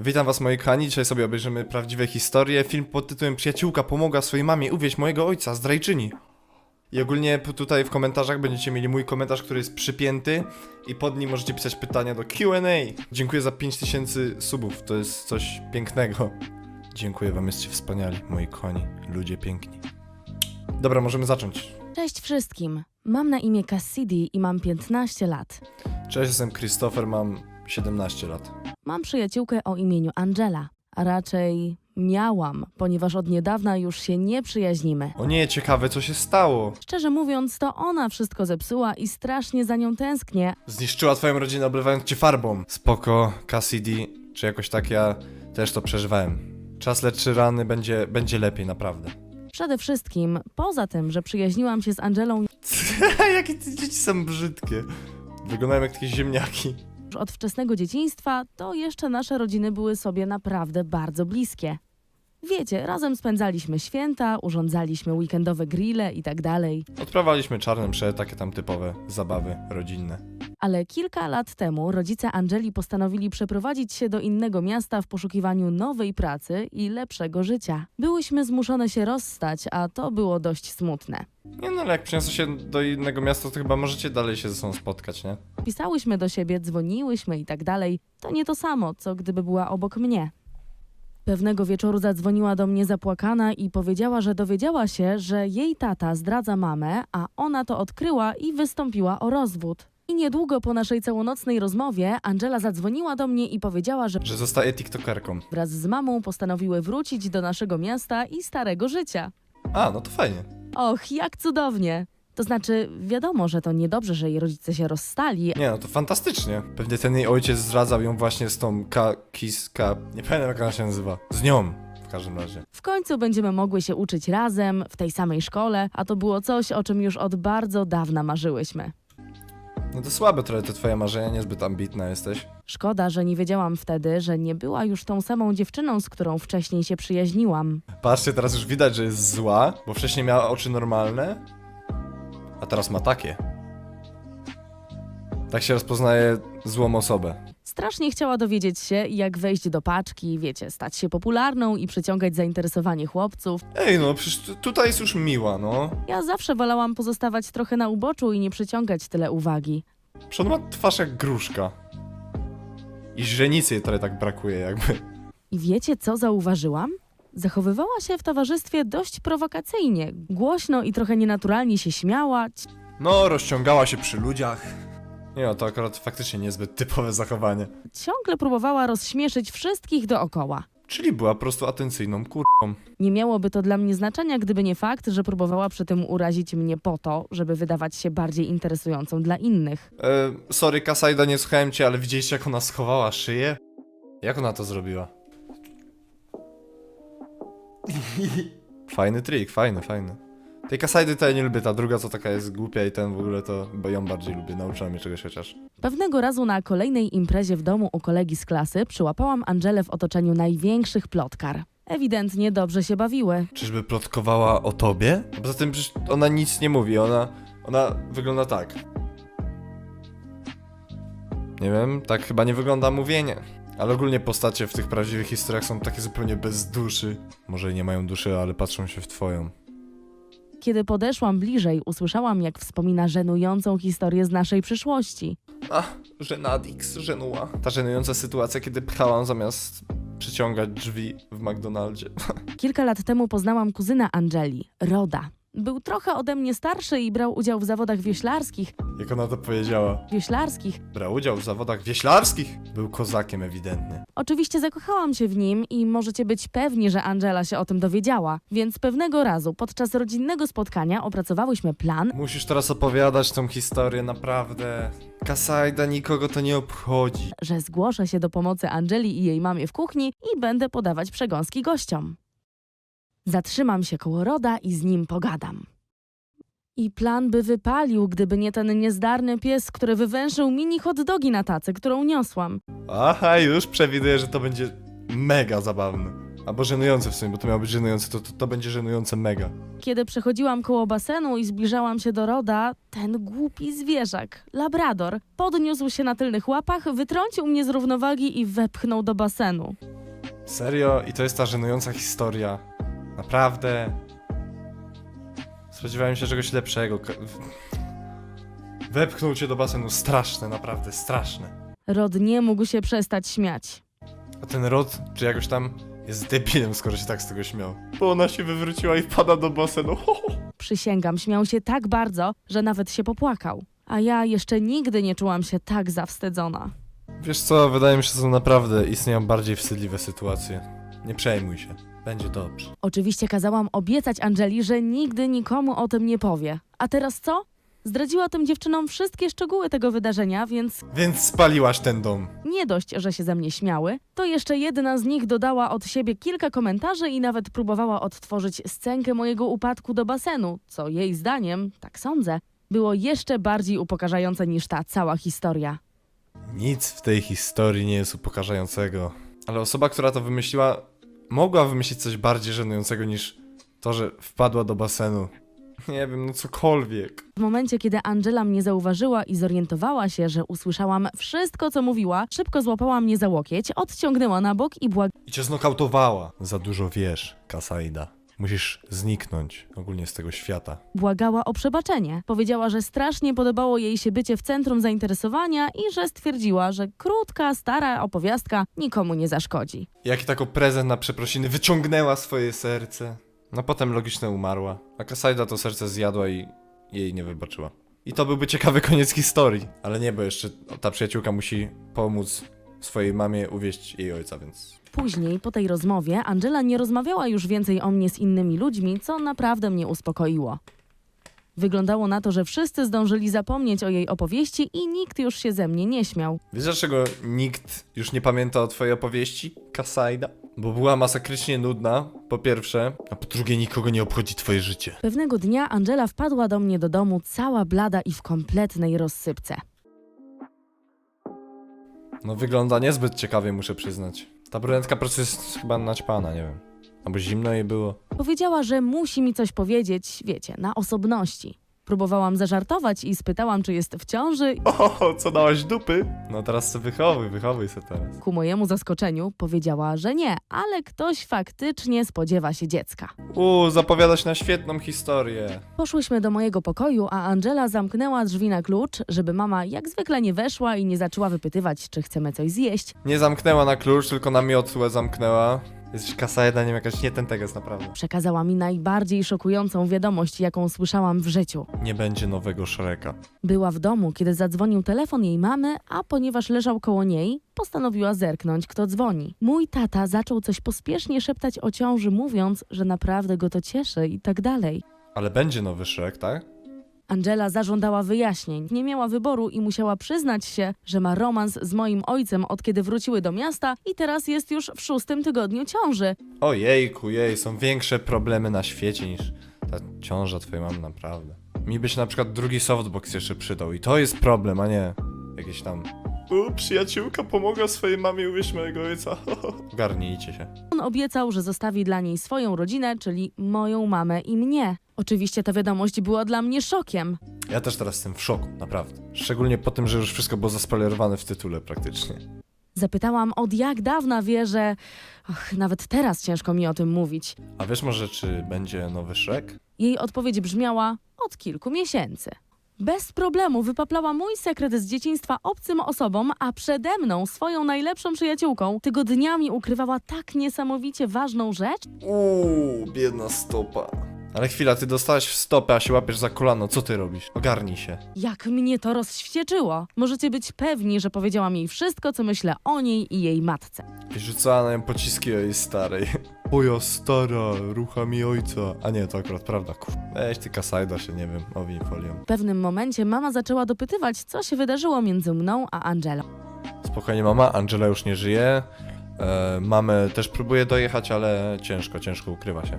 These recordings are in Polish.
Witam was moi kochani, dzisiaj sobie obejrzymy prawdziwe historie. Film pod tytułem Przyjaciółka pomogła swojej mamie uwieść mojego ojca, zdrajczyni. I ogólnie tutaj w komentarzach będziecie mieli mój komentarz, który jest przypięty i pod nim możecie pisać pytania do Q&A. Dziękuję za 5000 subów, to jest coś pięknego. Dziękuję wam, jesteście wspaniali, moi kochani, ludzie piękni. Dobra, możemy zacząć. Cześć wszystkim. Mam na imię Cassidy i mam 15 lat. Cześć, jestem Christopher, mam 17 lat. Mam przyjaciółkę o imieniu Angela, a raczej miałam, ponieważ od niedawna już się nie przyjaźnimy. O nie, ciekawe co się stało. Szczerze mówiąc, to ona wszystko zepsuła i strasznie za nią tęsknię, Zniszczyła twoją rodzinę oblewając cię farbą. Spoko, Cassidy, czy jakoś tak ja też to przeżywałem. Czas leczy rany, będzie, będzie lepiej, naprawdę. Przede wszystkim, poza tym, że przyjaźniłam się z Angelą Jakie te dzieci są brzydkie. Wyglądają jak takie ziemniaki. Od wczesnego dzieciństwa, to jeszcze nasze rodziny były sobie naprawdę bardzo bliskie. Wiecie, razem spędzaliśmy święta, urządzaliśmy weekendowe grille i tak dalej. Odprowadziliśmy czarne msze, takie tam typowe zabawy rodzinne. Ale kilka lat temu rodzice Angeli postanowili przeprowadzić się do innego miasta w poszukiwaniu nowej pracy i lepszego życia. Byłyśmy zmuszone się rozstać, a to było dość smutne. Nie no, ale jak przyniosę się do innego miasta, to chyba możecie dalej się ze sobą spotkać, nie? Pisałyśmy do siebie, dzwoniłyśmy i tak dalej. To nie to samo, co gdyby była obok mnie. Pewnego wieczoru zadzwoniła do mnie zapłakana i powiedziała, że dowiedziała się, że jej tata zdradza mamę, a ona to odkryła i wystąpiła o rozwód. I niedługo po naszej całonocnej rozmowie Angela zadzwoniła do mnie i powiedziała, że Że zostaje tiktokerką. wraz z mamą postanowiły wrócić do naszego miasta i starego życia. A, no to fajnie. Och, jak cudownie! To znaczy, wiadomo, że to niedobrze, że jej rodzice się rozstali, Nie no, to fantastycznie. Pewnie ten jej ojciec zdradzał ją właśnie z tą Ka... Kis... Ka... Nie pamiętam jak ona się nazywa. Z nią, w każdym razie. W końcu będziemy mogły się uczyć razem, w tej samej szkole, a to było coś, o czym już od bardzo dawna marzyłyśmy. No to słabe trochę te twoje marzenia, niezbyt ambitna jesteś. Szkoda, że nie wiedziałam wtedy, że nie była już tą samą dziewczyną, z którą wcześniej się przyjaźniłam. Patrzcie, teraz już widać, że jest zła, bo wcześniej miała oczy normalne, a teraz ma takie. Tak się rozpoznaje złą osobę. Strasznie chciała dowiedzieć się, jak wejść do paczki, wiecie, stać się popularną i przyciągać zainteresowanie chłopców. Ej, no przecież tu- tutaj jest już miła, no. Ja zawsze wolałam pozostawać trochę na uboczu i nie przyciągać tyle uwagi. Ma twarz jak gruszka. I źrenicy jej trochę tak brakuje, jakby. I wiecie, co zauważyłam? Zachowywała się w towarzystwie dość prowokacyjnie. Głośno i trochę nienaturalnie się śmiała. No, rozciągała się przy ludziach. Nie no, to akurat faktycznie niezbyt typowe zachowanie. Ciągle próbowała rozśmieszyć wszystkich dookoła. Czyli była po prostu atencyjną kurką. Nie miałoby to dla mnie znaczenia, gdyby nie fakt, że próbowała przy tym urazić mnie po to, żeby wydawać się bardziej interesującą dla innych. E, sorry, Kasajda, nie słuchałem cię, ale widzieliście jak ona schowała szyję? Jak ona to zrobiła? Fajny trik, fajny, fajny. Tej Kasajdy to ja nie lubię, ta druga co taka jest głupia i ten w ogóle to, bo ją bardziej lubię, nauczyła mnie czegoś chociaż. Pewnego razu na kolejnej imprezie w domu u kolegi z klasy przyłapałam Angelę w otoczeniu największych plotkar. Ewidentnie dobrze się bawiły. Czyżby plotkowała o tobie? Poza tym przecież ona nic nie mówi, ona, ona wygląda tak. Nie wiem, tak chyba nie wygląda mówienie. Ale ogólnie postacie w tych prawdziwych historiach są takie zupełnie bez duszy. Może i nie mają duszy, ale patrzą się w twoją. Kiedy podeszłam bliżej, usłyszałam, jak wspomina żenującą historię z naszej przyszłości. Ach, żenadix, żenuła. Ta żenująca sytuacja, kiedy pchałam zamiast przyciągać drzwi w McDonaldzie. Kilka lat temu poznałam kuzyna Angeli, Roda. Był trochę ode mnie starszy i brał udział w zawodach wioślarskich. Jak ona to powiedziała. Wioślarskich. Brał udział w zawodach wieślarskich. Był kozakiem ewidentnie. Oczywiście zakochałam się w nim i możecie być pewni, że Angela się o tym dowiedziała. Więc pewnego razu podczas rodzinnego spotkania opracowałyśmy plan, Musisz teraz opowiadać tą historię, naprawdę. Kasajda nikogo to nie obchodzi. że zgłoszę się do pomocy Angeli i jej mamie w kuchni i będę podawać przegąski gościom. Zatrzymam się koło Roda i z nim pogadam. I plan by wypalił, gdyby nie ten niezdarny pies, który wywęszył mini hot dogi na tacy, którą niosłam. Aha, już przewiduję, że to będzie mega zabawne. Albo żenujące w sumie, bo to miało być żenujące, to, to, to będzie żenujące mega. Kiedy przechodziłam koło basenu i zbliżałam się do Roda, ten głupi zwierzak, labrador, podniósł się na tylnych łapach, wytrącił mnie z równowagi i wepchnął do basenu. Serio? I to jest ta żenująca historia. Naprawdę. Spodziewałem się czegoś lepszego. W- Wepchnął cię do basenu. Straszne, naprawdę, straszne. Rod nie mógł się przestać śmiać. A ten Rod, czy jakoś tam, jest debilem, skoro się tak z tego śmiał. Bo ona się wywróciła i wpada do basenu. Ho, ho. Przysięgam, śmiał się tak bardzo, że nawet się popłakał. A ja jeszcze nigdy nie czułam się tak zawstydzona. Wiesz co, wydaje mi się, że naprawdę istnieją bardziej wstydliwe sytuacje. Nie przejmuj się. Będzie dobrze. Oczywiście kazałam obiecać Angeli, że nigdy nikomu o tym nie powie. A teraz co? Zdradziła tym dziewczynom wszystkie szczegóły tego wydarzenia, więc Więc spaliłaś ten dom. nie dość, że się ze mnie śmiały, to jeszcze jedna z nich dodała od siebie kilka komentarzy i nawet próbowała odtworzyć scenkę mojego upadku do basenu, co jej zdaniem, tak sądzę, było jeszcze bardziej upokarzające niż ta cała historia. Nic w tej historii nie jest upokarzającego. Ale osoba, która to wymyśliła, mogła wymyślić coś bardziej żenującego niż to, że wpadła do basenu. Nie wiem, no cokolwiek. W momencie, kiedy Angela mnie zauważyła i zorientowała się, że usłyszałam wszystko, co mówiła, szybko złapała mnie za łokieć, odciągnęła na bok i I cię znokautowała. Za dużo wiesz, Kasaida. Musisz zniknąć ogólnie z tego świata. błagała o przebaczenie. Powiedziała, że strasznie podobało jej się bycie w centrum zainteresowania i że stwierdziła, że krótka, stara opowiastka nikomu nie zaszkodzi. Jak tako prezent na przeprosiny wyciągnęła swoje serce. No potem logicznie umarła. A Kasaida to serce zjadła i jej nie wybaczyła. I to byłby ciekawy koniec historii. Ale nie, bo jeszcze ta przyjaciółka musi pomóc swojej mamie uwieść jej ojca, więc... Później, po tej rozmowie, Angela nie rozmawiała już więcej o mnie z innymi ludźmi, co naprawdę mnie uspokoiło. Wyglądało na to, że wszyscy zdążyli zapomnieć o jej opowieści i nikt już się ze mnie nie śmiał. Wiesz dlaczego nikt już nie pamięta o twojej opowieści, Kasaida? Bo była masakrycznie nudna, po pierwsze, a po drugie nikogo nie obchodzi twoje życie. Pewnego dnia Angela wpadła do mnie do domu cała blada i w kompletnej rozsypce. No wygląda niezbyt ciekawie, muszę przyznać. Ta brunetka po prostu jest chyba naćpana, nie wiem. Albo zimno jej było. Powiedziała, że musi mi coś powiedzieć, wiecie, na osobności. Próbowałam zażartować i spytałam, czy jest w ciąży. O, co dałaś dupy? No teraz se wychowuj, wychowuj se teraz. Ku mojemu zaskoczeniu powiedziała, że nie, ale ktoś faktycznie spodziewa się dziecka. Uuu, zapowiada się na świetną historię. Poszłyśmy do mojego pokoju, a Angela zamknęła drzwi na klucz, żeby mama jak zwykle nie weszła i nie zaczęła wypytywać, czy chcemy coś zjeść. Nie zamknęła na klucz, tylko na miotłę zamknęła. Jesteś kasa jedna, nie wiem, jakaś nie ten teges naprawdę. Przekazała mi najbardziej szokującą wiadomość, jaką słyszałam w życiu. Nie będzie nowego Shreka. Była w domu, kiedy zadzwonił telefon jej mamy, a ponieważ leżał koło niej, postanowiła zerknąć, kto dzwoni. Mój tata zaczął coś pospiesznie szeptać o ciąży, mówiąc, że naprawdę go to cieszy i tak dalej. Ale będzie nowy Shrek, tak? Angela zażądała wyjaśnień. Nie miała wyboru i musiała przyznać się, że ma romans z moim ojcem od kiedy wróciły do miasta i teraz jest już w szóstym tygodniu ciąży. Ojejku, jej, są większe problemy na świecie niż ta ciąża twojej mamy, naprawdę. Mi by się na przykład drugi softbox jeszcze przydał i to jest problem, a nie jakieś tam... U, przyjaciółka pomogła swojej mamie uwieść mojego ojca. Garnijcie się. On obiecał, że zostawi dla niej swoją rodzinę, czyli moją mamę i mnie. Oczywiście ta wiadomość była dla mnie szokiem. Ja też teraz jestem w szoku, naprawdę. Szczególnie po tym, że już wszystko było zaspoilerowane w tytule praktycznie. Zapytałam od jak dawna wie, że... Och, nawet teraz ciężko mi o tym mówić. A wiesz może, czy będzie nowy Shrek? Jej odpowiedź brzmiała od kilku miesięcy. Bez problemu wypaplała mój sekret z dzieciństwa obcym osobom, a przede mną, swoją najlepszą przyjaciółką, tygodniami ukrywała tak niesamowicie ważną rzecz, Uuu, biedna stopa. Ale chwila, ty dostałaś w stopę, a się łapiesz za kolano, co ty robisz? Ogarnij się. jak mnie to rozwścieczyło. Możecie być pewni, że powiedziałam jej wszystko, co myślę o niej i jej matce. I rzucała na nią pociski o jej starej. Moja stara, rucha mi ojca. A nie, to akurat prawda, kur... Weź ty kasajda się, nie wiem, owij folią. W pewnym momencie mama zaczęła dopytywać, co się wydarzyło między mną a Angelą. Spokojnie mama, Angela już nie żyje. E, mamę też próbuje dojechać, ale ciężko, ciężko ukrywa się.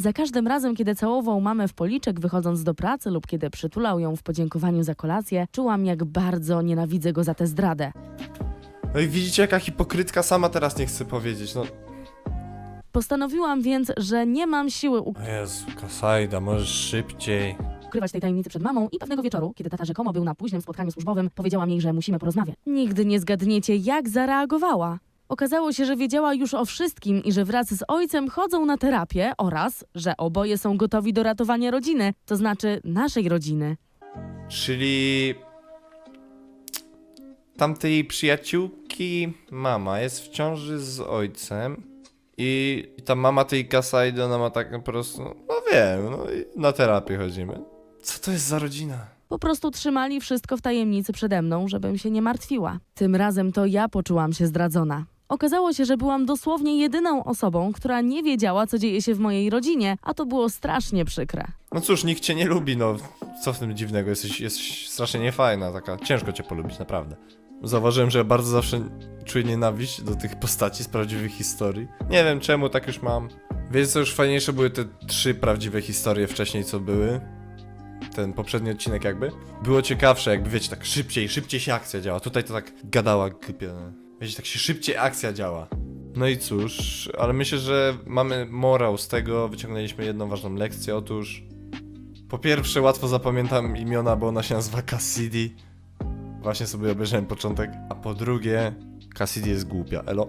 Za każdym razem, kiedy całował mamę w policzek wychodząc do pracy lub kiedy przytulał ją w podziękowaniu za kolację, czułam jak bardzo nienawidzę go za tę zdradę. No i widzicie, jaka hipokrytka sama teraz nie chce powiedzieć, no. Postanowiłam więc, że nie mam siły O Jezu, Kasajda, możesz szybciej. ukrywać tej tajemnicy przed mamą i pewnego wieczoru, kiedy tata rzekomo był na późnym spotkaniu służbowym, powiedziałam jej, że musimy porozmawiać. Nigdy nie zgadniecie, jak zareagowała. Okazało się, że wiedziała już o wszystkim i że wraz z ojcem chodzą na terapię oraz, że oboje są gotowi do ratowania rodziny, to znaczy naszej rodziny. Czyli tamtej przyjaciółki mama jest w ciąży z ojcem i, ta mama tej Kasaidy, ona ma tak po prostu, no wiem, no i na terapię chodzimy. Co to jest za rodzina? Po prostu trzymali wszystko w tajemnicy przede mną, żebym się nie martwiła. Tym razem to ja poczułam się zdradzona. Okazało się, że byłam dosłownie jedyną osobą, która nie wiedziała, co dzieje się w mojej rodzinie, a to było strasznie przykre. No cóż, nikt cię nie lubi, no co w tym dziwnego, jesteś, jesteś strasznie niefajna, taka, ciężko cię polubić, naprawdę. Zauważyłem, że bardzo zawsze czuję nienawiść do tych postaci z prawdziwych historii. Nie wiem czemu, tak już mam. Wiecie co, już fajniejsze były te trzy prawdziwe historie wcześniej, co były. Ten poprzedni odcinek jakby. Było ciekawsze, jakby wiecie, tak szybciej, szybciej się akcja działa. Tutaj to tak gadała głupia. Wiecie, tak się szybciej akcja działa. No i cóż, ale myślę, że mamy morał z tego, wyciągnęliśmy jedną ważną lekcję. Otóż, po pierwsze, łatwo zapamiętam imiona, bo ona się nazywa Cassidy. Właśnie sobie obejrzałem początek. A po drugie, Cassidy jest głupia, elo.